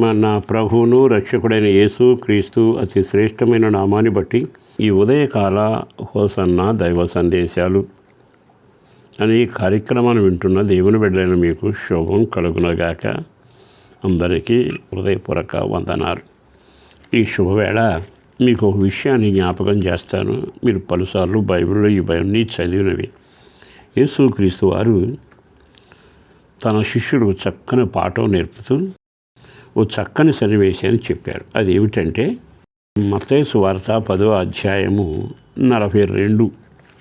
మన ప్రభువును రక్షకుడైన యేసు క్రీస్తు అతి శ్రేష్టమైన నామాన్ని బట్టి ఈ ఉదయకాల హోసన్న దైవ సందేశాలు అనే ఈ కార్యక్రమాన్ని వింటున్న దేవుని బిడ్డలైన మీకు శుభం కలుగునగాక. అందరికీ హృదయపూర్వక వందనాలు. ఈ శుభవేళ మీకు ఒక విషయాన్ని జ్ఞాపకం చేస్తాను. మీరు పలుసార్లు బైబిల్లో ఈ భయాన్ని చదివినవి. యేసుక్రీస్తు వారు తన శిష్యుడు చక్కని పాఠం నేర్పుతూ ఓ చక్కని సన్నివేశాన్ని చెప్పారు. అది ఏమిటంటే మతేసు వార్త పదో అధ్యాయము నలభై రెండు.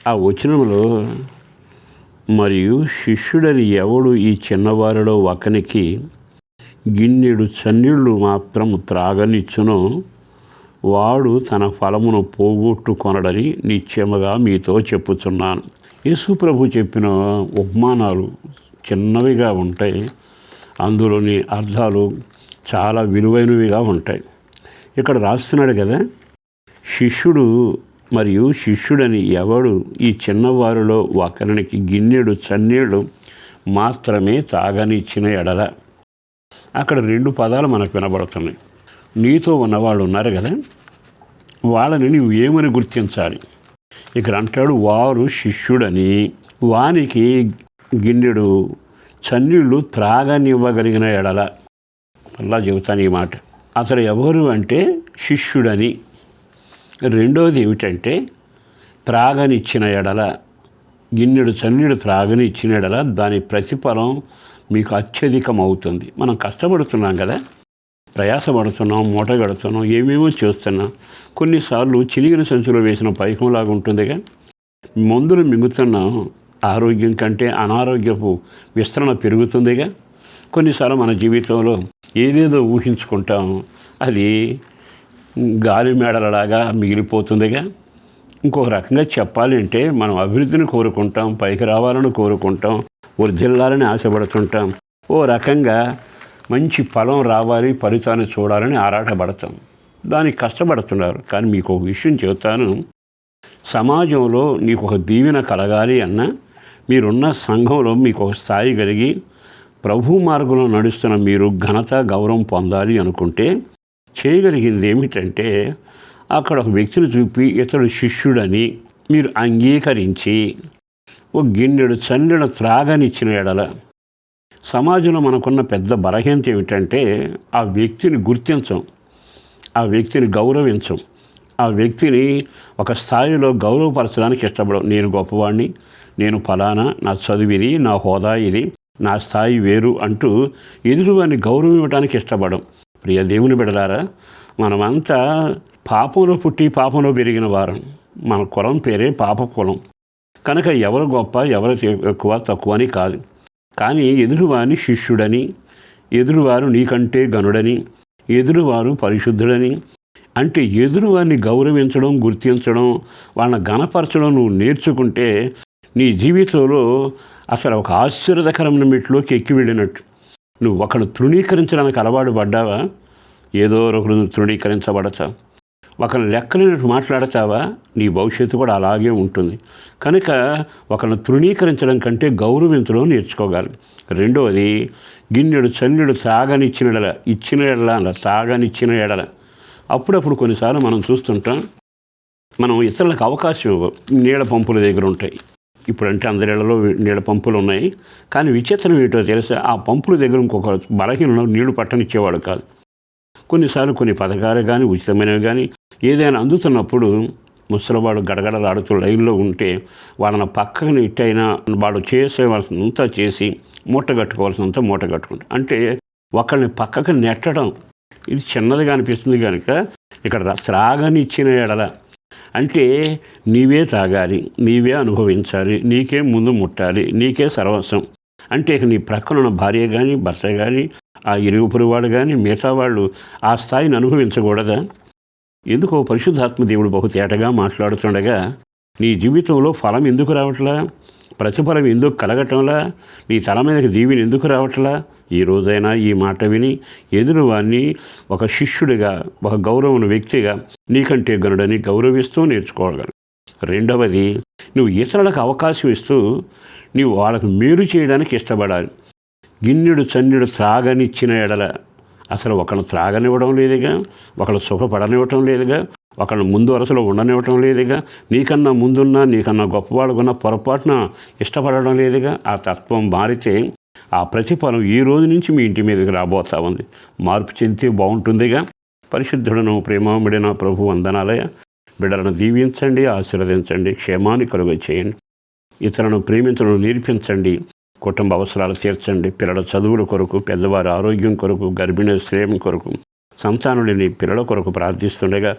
ఆ వచనంలో మరియు శిష్యుడని ఎవడు ఈ చిన్నవారిలో ఒకనికి గిన్నెడు చన్నీళ్ళు మాత్రం త్రాగనిచ్చునో వాడు తన ఫలమును పోగొట్టుకొనడని నిశ్చయముగా మీతో చెప్పుచున్నాను. యేసుప్రభు చెప్పిన ఉపమానాలు చిన్నవిగా ఉంటాయి. అందులోని అర్థాలు చాలా విలువైనవిగా ఉంటాయి. ఇక్కడ రాస్తున్నాడు కదా శిష్యుడు మరియు శిష్యుడని ఎవడు ఈ చిన్నవారిలో ఒకరికి గిన్నెడు చన్నీళ్ళు మాత్రమే తాగనిచ్చిన ఎడల. అక్కడ రెండు పదాలు మనకు వినబడుతున్నాయి. నీతో ఉన్నవాళ్ళు ఉన్నారు కదా వాళ్ళని నువ్వు ఏమని గుర్తించాలి? ఇక్కడ అంటాడు వారు శిష్యుడని వానికి గిన్నెడు చన్నీళ్ళు త్రాగనివ్వగలిగిన ఎడల. మళ్ళా చెబుతాను ఈ మాట. అతడు ఎవరు అంటే శిష్యుడని. రెండోది ఏమిటంటే త్రాగనిచ్చిన ఎడల గిన్నెడు చన్నీడు త్రాగని ఇచ్చిన ఎడల దాని ప్రతిఫలం మీకు అత్యధికం అవుతుంది మనం కష్టపడుతున్నాం కదా ప్రయాసపడుతున్నాం మూట కడుతున్నాం ఏమేమో చేస్తున్నాం. కొన్నిసార్లు చినిగిన సంచులో వేసిన పైకంలాగా ఉంటుందిగా. మందులు మింగుతున్నాం ఆరోగ్యం కంటే అనారోగ్యపు విస్తరణ పెరుగుతుందిగా. కొన్నిసార్లు మన జీవితంలో ఏదేదో ఊహించుకుంటాం అది గాలి మేడలలాగా మిగిలిపోతుందిగా. ఇంకొక రకంగా చెప్పాలి అంటే మనం అభివృద్ధిని కోరుకుంటాం పైకి రావాలని కోరుకుంటాం వర్ధిల్లాలని ఆశపడుతుంటాం. ఓ రకంగా మంచి ఫలం రావాలి ఫలితాన్ని చూడాలని ఆరాటపడతాం. దానికి కష్టపడుతున్నారు. కానీ మీకు ఒక విషయం చెబుతాను. సమాజంలో నీకు ఒక దీవెన కలగాలి అన్న మీరున్న సంఘంలో మీకు ఒక స్థాయి కలిగి ప్రభు మార్గంలో నడుస్తున్న మీరు ఘనత గౌరవం పొందాలి అనుకుంటే చేయగలిగింది ఏమిటంటే అక్కడ ఒక వ్యక్తిని చూపి ఇతడు శిష్యుడని మీరు అంగీకరించి ఒక గిన్నెడు చల్లెడు త్రాగనిచ్చిన ఎడల. సమాజంలో మనకున్న పెద్ద బలహీనత ఏమిటంటే ఆ వ్యక్తిని గుర్తించం ఆ వ్యక్తిని గౌరవించం ఆ వ్యక్తిని ఒక స్థాయిలో గౌరవపరచడానికి ఇష్టపడం. నేను గొప్పవాడిని నేను ఫలానా నా చదువు ఇది నా హోదా ఇది నా స్థాయి వేరు అంటూ ఎదురువారిని గౌరవం ఇవ్వడానికి ఇష్టపడం ప్రియ దేవుని బిడలారా మనమంతా పాపంలో పుట్టి పాపంలో పెరిగిన వారం. మన కులం పేరే పాప కులం. కనుక ఎవరు గొప్ప ఎవరు ఎక్కువ తక్కువ అని కాదు. కానీ ఎదురువారిని శిష్యుడని ఎదురువారు నీకంటే గనుడని ఎదురువారు పరిశుద్ధుడని అంటే ఎదురువారిని గౌరవించడం గుర్తించడం వాళ్ళని గణపరచడం నువ్వు నేర్చుకుంటే నీ జీవితంలో అసలు ఒక ఆశ్చర్యకరమైన మెట్లోకి ఎక్కి వెళ్ళినట్టు. నువ్వు ఒకడు తృణీకరించడానికి అలవాటు పడ్డావా? ఏదో ఒకరు తృణీకరించబడతా. ఒకరిని లెక్కలేనట్టు మాట్లాడతావా? నీ భవిష్యత్తు కూడా అలాగే ఉంటుంది. కనుక ఒకరిని తృణీకరించడం కంటే గౌరవించడం నేర్చుకోగలరు రెండవది గిన్నెడు చల్లెడు తాగనిచ్చిన ఎడల ఇచ్చిన ఎడల అలా తాగనిచ్చిన ఎడల. అప్పుడప్పుడు కొన్నిసార్లు మనం చూస్తుంటాం మనం ఇతరులకు అవకాశం ఇవ్వం నీళ్ళ పంపుల దగ్గర ఉంటాయి. ఇప్పుడంటే అందరిళ్ళలో నీళ్ళ పంపులు ఉన్నాయి. కానీ విచిత్రం ఏంటో తెలుసా? ఆ పంపుల దగ్గర ఇంకొక బలహీనలో నీళ్ళు పట్టనిచ్చేవాడు కాదు. కొన్నిసార్లు కొన్ని పథకాలు కానీ ఉచితమైనవి కానీ ఏదైనా అందుతున్నప్పుడు ముసలివాడు గడగడలాడుతూ లైన్లో ఉంటే వాళ్ళని పక్కన ఇట్టయినా వాడు చేసేవలసినంతా చేసి మూట కట్టుకోవాల్సినంత మూట కట్టుకుంటాం. అంటే ఒకరిని పక్కకు నెట్టడం. ఇది చిన్నదిగా అనిపిస్తుంది కనుక ఇక్కడ త్రాగనిచ్చిన ఎడల అంటే నీవే తాగాలి నీవే అనుభవించాలి నీకే ముందు ముట్టాలి నీకే సర్వస్వం. అంటే ఇక నీ ప్రక్కన ఉన్న భార్య కానీ భర్త కానీ ఆ ఇరుగు పొరుగువాడు కానీ మిగతా వాళ్ళు ఆ స్థాయిని అనుభవించకూడదా? ఎందుకో పరిశుద్ధాత్మ దేవుడు బహు తేటగా మాట్లాడుతుండగా నీ జీవితంలో ఫలం ఎందుకు రావట్లా? ప్రతిఫలం ఎందుకు కలగటంలా? నీ తల మీదకి దీవిని ఎందుకు రావట్లా? ఈ రోజైనా ఈ మాట విని ఎదురువాన్ని ఒక శిష్యుడిగా ఒక గౌరవం వ్యక్తిగా నీకంటే గనుడని గౌరవిస్తూ నేర్చుకోగలను. రెండవది నువ్వు ఇతరులకు అవకాశం ఇస్తూ నీవు వాళ్ళకు మేలు చేయడానికి ఇష్టపడాలి. గిన్నెడు చన్నెడు త్రాగనిచ్చిన ఎడల అసలు ఒకళ్ళు త్రాగనివ్వడం లేదుగా ఒకళ్ళు సుఖపడనివ్వటం లేదుగా ఒకళ్ళు ముందు వరుసలో ఉండనివ్వటం లేదుగా నీకన్నా ముందున్నా నీకన్నా గొప్పవాడుకున్న పొరపాటున ఇష్టపడడం లేదుగా ఆ తత్వం మారితే ఆ ప్రతిఫలం ఈ రోజు నుంచి మీ ఇంటి మీదకి రాబోతా ఉంది. మార్పు చెందితే బాగుంటుందిగా. పరిశుద్ధుడను ప్రేమాముడిన ప్రభు వందనాలయ. బిడ్డలను దీవించండి ఆశీర్వదించండి క్షేమాన్ని కలుగ చేయండి. ఇతరులను ప్రేమించడం నేర్పించండి. కుటుంబ అవసరాలు తీర్చండి. పిల్లల చదువుల కొరకు పెద్దవారి ఆరోగ్యం కొరకు గర్భిణీ శ్రేయం కొరకు సంతానుడిని పిల్లల కొరకు ప్రార్థిస్తుండగా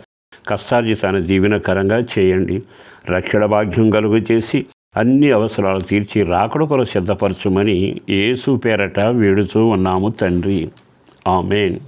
కష్టార్జితాన్ని దీవెనకరంగా చేయండి. రక్షణ భాగ్యం కలుగు చేసి అన్ని అవసరాలు తీర్చి రాకడ కొరకు సిద్ధపరచుమని యేసు పేరట వేడుతూ ఉన్నాము తండ్రి. ఆమెన్.